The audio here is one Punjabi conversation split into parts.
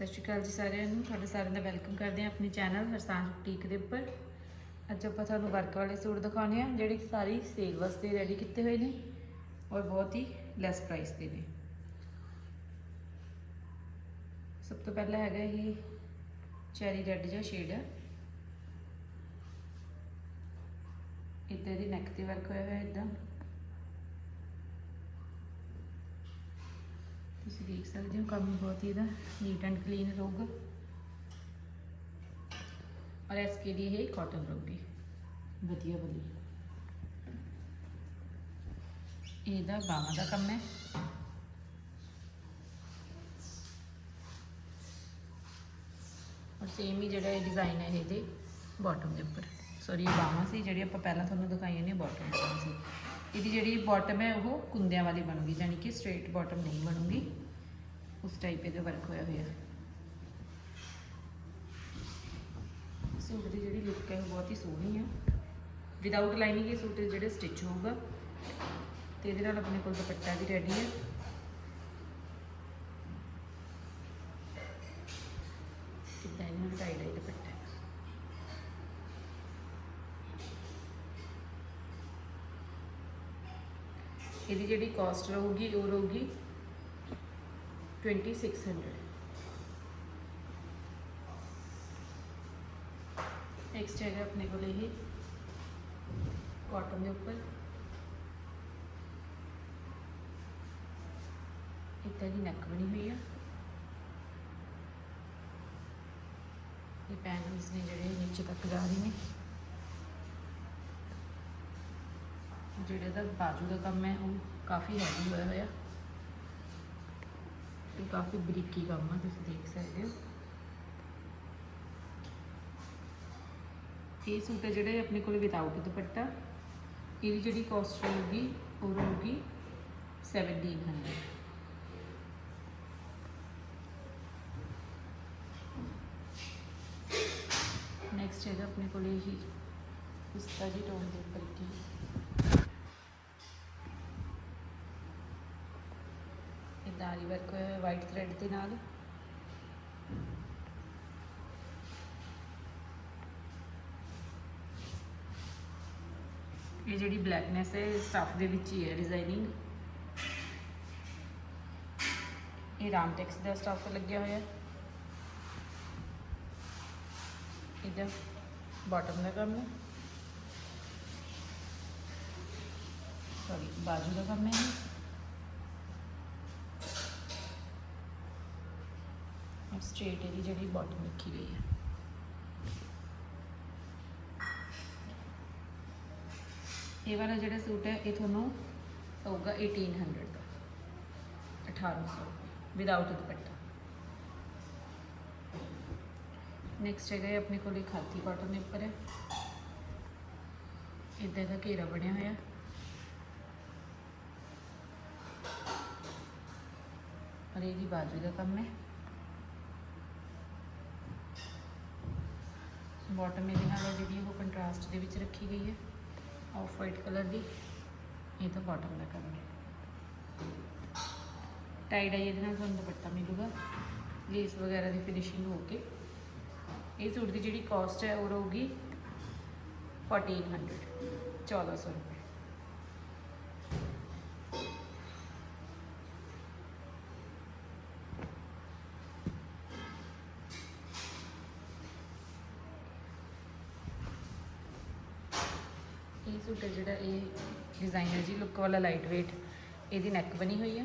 ਸਤਿ ਸ਼੍ਰੀ ਅਕਾਲ ਜੀ ਸਾਰਿਆਂ ਨੂੰ। ਤੁਹਾਡੇ ਸਾਰਿਆਂ ਦਾ ਵੈਲਕਮ ਕਰਦੇ ਹਾਂ ਆਪਣੇ ਚੈਨਲ ਹਰਸਾਨ ਬੁਟੀਕ ਦੇ ਉੱਪਰ। ਅੱਜ ਆਪਾਂ ਤੁਹਾਨੂੰ ਵਰਕ ਵਾਲੇ ਸੂਟ ਦਿਖਾਉਣੇ ਆ ਜਿਹੜੇ ਕਿ ਸਾਰੀ ਸੇਲ ਵਾਸਤੇ ਰੈਡੀ ਕੀਤੇ ਹੋਏ ਨੇ ਔਰ ਬਹੁਤ ਹੀ ਲੈਸ ਪ੍ਰਾਈਸ ਦੇ ਨੇ। ਸਭ ਤੋਂ ਪਹਿਲਾਂ ਹੈਗਾ ਇਹ ਚੈਰੀ ਰੈੱਡ ਜਿਹਾ ਸ਼ੇਡ ਹੈ ਇੱਦਾਂ ਦੀ ਨੈਕ ਤੇ ਵਰਕ ਹੋਇਆ ਹੋਇਆ ਇੱਦਾਂ। ਤੁਸੀਂ ਦੇਖ ਸਕਦੇ ਹੋ ਕੰਮ ਬਹੁਤ ਹੀ ਇਹਦਾ ਨੀਟ ਐਂਡ ਕਲੀਨ ਰਹੂਗਾ ਔਰ ਇਸ ਕੇ ਲਈ ਇਹ ਕਾਟਨ ਰਹੂਗੀ ਵਧੀਆ ਵਾਲੀ ਇਹਦਾ ਬਾਹਾਂ ਦਾ ਕੰਮ ਹੈ। ਔਰ ਸੇਮ ਹੀ ਜਿਹੜਾ ਇਹ ਡਿਜ਼ਾਈਨ ਹੈ ਇਹਦੇ ਬਾਟਮ ਦੇ ਉੱਪਰ। ਸੌਰੀ ਇਹ ਬਾਹਾਂ ਸੀ ਜਿਹੜੀ ਆਪਾਂ ਪਹਿਲਾਂ ਤੁਹਾਨੂੰ ਦਿਖਾਈਆਂ ਨੇ ਬਾਟਮ ਸੀ। ਇਹਦੀ ਜਿਹੜੀ ਬਾਟਮ ਹੈ, ਉਹ ਕੁੰਦਿਆਂ ਵਾਲੀ ਬਣੂਗੀ ਯਾਨੀ ਕਿ ਸਟ੍ਰੇਟ ਬਾਟਮ ਨਹੀਂ ਬਣੂਗੀ। ਉਸ ਟਾਈਪ ਇਹਦੇ ਵਰਕ ਹੋਇਆ ਹੋਇਆ। ਸੂਟ ਦੀ ਜਿਹੜੀ ਲੁੱਕ ਹੈ, ਉਹ ਬਹੁਤ ਹੀ ਸੋਹਣੀ ਹੈ ਵਿਦਆਊਟ ਲਾਈਨਿੰਗ ਇਹ ਸੂਟ ਜਿਹੜੇ ਸਟਿਚ ਹੋਊਗਾ। ਤੇ ਇਹਦੇ ਨਾਲ ਆਪਣੇ ਕੋਲ ਦੁਪੱਟਾ ਵੀ ਰੈਡੀ ਹੈ ਕਿੱਦਾਂ ਇਹਨੂੰ ਟਾਈ ਦੁਪੱਟਾ ਹੈ। ਇਹਦੀ ਜਿਹੜੀ ਕਾਸਟ ਰਹੂਗੀ, ਉਹ ਰਹੂਗੀ 2600 ਨੈਕਸਟ ਹੈਗਾ ਆਪਣੇ ਕੋਲ ਇਹ ਕਾਟਨ ਦੇ ਉੱਪਰ। ਇੱਦਾਂ ਦੀ ਨੈਕ ਬਣੀ ਹੋਈ ਆ। ਇਹ ਪੈਨਲਸ ਨੇ ਜਿਹੜੇ ਨੀਚੇ ਤੱਕ ਜਾ ਰਹੇ ਨੇ। ਜਿਹੜੇ ਦਾ ਬਾਜੂ ਦਾ ਕੰਮ ਹੈ, ਉਹ ਕਾਫੀ ਹੈਵੀ ਹੋਇਆ ਹੋਇਆ। ਇਹ ਕਾਫੀ ਬਰੀਕੀ ਕੰਮ ਆ, ਤੁਸੀਂ ਦੇਖ ਸਕਦੇ ਹੋ। ਇਹ ਸੂਟ ਹੈ ਜਿਹੜੇ ਆਪਣੇ ਕੋਲ ਵਿਦਾਊਟ ਦੁਪੱਟਾ। ਇਹਦੀ ਜਿਹੜੀ ਕਾਸਟ ਰਹੂਗੀ, ਉਹ ਰਹੂਗੀ 1700 ਨੈਕਸਟ ਹੈਗਾ ਆਪਣੇ ਕੋਲ ਇਹ ਹੀ ਪਿਸਤਾ ਜੀ, ਟੋਨ ਦੇ ਉੱਪਰ ਕੀ ਇਦਾਂ ਵਰਕ ਹੋਇਆ ਵਾਈਟ ਥ੍ਰੈਡ ਦੇ ਨਾਲ। ਇਹ ਜਿਹੜੀ ਬਲੈਕਨੈਸ ਹੈ ਸਟਫ ਦੇ ਵਿੱਚ ਹੀ ਹੈ ਡਿਜ਼ਾਈਨਿੰਗ ਇਹ ਰਾਮ ਟੈਕਸ ਦਾ ਸਟਫ ਲੱਗਿਆ ਹੋਇਆ ਇਹਦਾ ਬਾਟਮ ਦਾ ਕੰਮ ਹੈ। ਸੌਰੀ ਬਾਜੂ ਦਾ ਕੰਮ ਹੈ ਇਹ ਸਟ੍ਰੇਟ ਇਹਦੀ ਜਿਹੜੀ ਬਾਟਮ ਰੱਖੀ ਗਈ ਹੈ ਇਹ ਵਾਲਾ ਜਿਹੜਾ ਸੂਟ ਹੈ ਇਹ ਤੁਹਾਨੂੰ ਪਊਗਾ 1800 ਦਾ 1800 ਵਿਦਆਊਟ ਦੁਪੱਟਾ ਨੈਕਸਟ ਹੈਗਾ ਇਹ ਆਪਣੇ ਕੋਲ ਇੱਕ ਖਾਦੀ ਕਾਟਨ ਦੇ ਉੱਪਰ ਹੈ ਇਦਾਂ ਦਾ ਘੇਰਾ ਬਣਿਆ ਹੋਇਆ ਔਰ ਇਹਦੀ ਬਾਜੂ ਦਾ ਕੰਮ ਬਾਟਮ ਇਹਦੇ ਨਾਲ ਜਿਹੜੀ ਉਹ ਕੰਟਰਾਸਟ ਦੇ ਵਿੱਚ ਰੱਖੀ ਗਈ ਹੈ। ਆਫ ਵਾਈਟ ਕਲਰ ਦੀ। ਇਹ ਤਾਂ ਬਾਟਮ ਦਾ ਕੰਮ ਹੈ। ਟਾਈ ਡਾਈ ਇਹਦੇ ਨਾਲ ਤੁਹਾਨੂੰ ਦੁਪੱਟਾ ਮਿਲੂਗਾ। ਲੇਸ ਵਗੈਰਾ ਦੀ ਫਿਨਿਸ਼ਿੰਗ ਹੋ ਕੇ। ਇਹ ਸੂਟ ਦੀ ਜਿਹੜੀ ਕਾਸਟ ਹੈ ਉਹ ਰਹੂਗੀ 1400 1400 ਰੁਪਏ। ਸੂਟ ਹੈ ਜਿਹੜਾ ਇਹ ਡਿਜ਼ਾਈਨਰ ਜੀ ਲੁੱਕ ਵਾਲਾ ਲਾਈਟ weight ਇਹਦੀ ਨੈਕ ਬਣੀ ਹੋਈ ਹੈ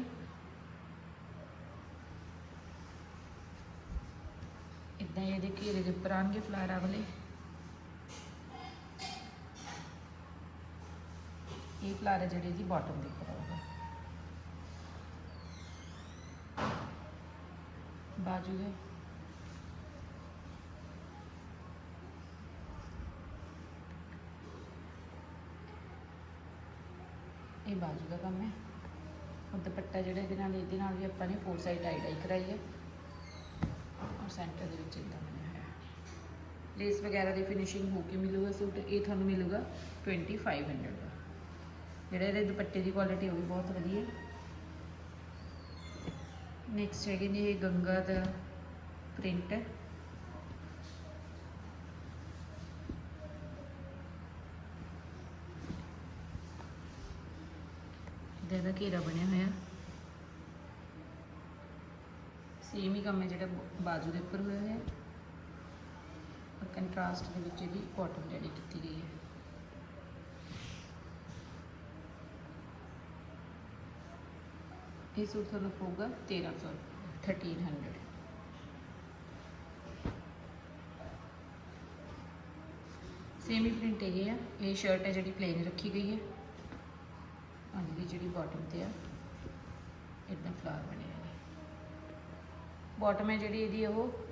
ਇਦਾਂ ਇਹਦੇ ਘੇਰੇ ਦੇ ਉੱਪਰ ਆਣਗੇ ਫਲਾਰਾ ਵਾਲੇ। ਇਹ ਫਲਾਰਾ ਜਿਹੜੇ ਦੀ ਬਾਟਮ ਦੇ ਉੱਪਰ ਆਊਗਾ। ਬਾਜੂ ਦੇ। ਇਹ ਬਾਜੂ ਦਾ ਕੰਮ ਹੈ ਔਰ ਦੁਪੱਟਾ ਜਿਹੜਾ ਇਹਦੇ ਨਾਲ ਇਹਦੇ ਨਾਲ ਵੀ ਆਪਾਂ ਨੇ ਫੋਰ ਸਾਈਡ ਟਾਈ ਟਾਈ ਕਰਾਈ ਹੈ ਔਰ ਸੈਂਟਰ ਦੇ ਵਿੱਚ ਇਦਾਂ ਬਣਿਆ ਹੋਇਆ। ਹੈ ਲੇਸ ਵਗੈਰਾ ਦੀ ਫਿਨਿਸ਼ਿੰਗ ਹੋ ਕੇ ਮਿਲੂਗਾ ਸੂਟ। ਇਹ ਤੁਹਾਨੂੰ ਮਿਲੂਗਾ 2500 ਦਾ। ਜਿਹੜਾ ਇਹਦੇ ਦੁਪੱਟੇ ਦੀ ਕੁਆਲਿਟੀ ਉਹ ਵੀ ਬਹੁਤ ਵਧੀਆ। ਨੈਕਸਟ ਹੈਗੇ ਨੇ ਇਹ ਗੰਗਾ ਦਾ ਪ੍ਰਿੰਟ ਹੈ ਇਹਦਾ ਇਹਦਾ ਘੇਰਾ ਬਣਿਆ ਹੋਇਆ। ਸੇਮ ਹੀ ਕੰਮ ਹੈ ਜਿਹੜਾ ਬ- ਬਾਜੂ ਦੇ ਉੱਪਰ ਹੋਇਆ ਹੋਇਆ। ਔਰ ਕੰਟਰਾਸਟ ਦੇ ਵਿੱਚ ਇਹਦੀ ਬਾਟਮ ਜਿਹੜੀ ਕੀਤੀ ਗਈ ਹੈ। ਇਹ ਸੂਟ ਤੁਹਾਨੂੰ ਪਊਗਾ 1300 1300 ਸੇਮੀ ਪ੍ਰਿੰਟ ਇਹ ਆ। ਇਹ ਸ਼ਰਟ ਹੈ ਜਿਹੜੀ ਪਲੇਨ ਰੱਖੀ ਗਈ ਹੈ। ਹਾਂ ਜਿਹੜੀ ਬਾਟਮ ਤੇ ਆ ਇਦਾਂ ਫਲਾਰ ਬਣੇ ਨੇ। ਬਾਟਮ ਹੈ ਜਿਹੜੀ ਇਹਦੀ, ਉਹ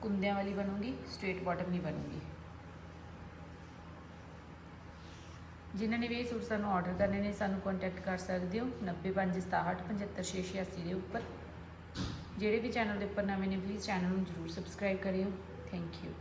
ਕੁੰਦਿਆਂ ਵਾਲੀ ਬਣੂਗੀ ਸਟ੍ਰੇਟ ਬਾਟਮ ਨਹੀਂ ਬਣੂਗੀ। ਜਿਨ੍ਹਾਂ ਨੇ ਵੀ ਇਹ ਸੂਟ ਸਾਨੂੰ ਆਰਡਰ ਕਰਨੇ ਨੇ, ਸਾਨੂੰ ਕੰਟੈਕਟ ਕਰ ਸਕਦੇ ਹੋ। 9567675686 ਦੇ ਉੱਪਰ। ਜਿਹੜੇ ਵੀ ਚੈਨਲ ਦੇ ਉੱਪਰ ਨਵੇਂ ਨੇ ਪਲੀਜ਼ ਚੈਨਲ ਨੂੰ ਜਰੂਰ ਸਬਸਕ੍ਰਾਈਬ ਕਰਿਓ। Thank you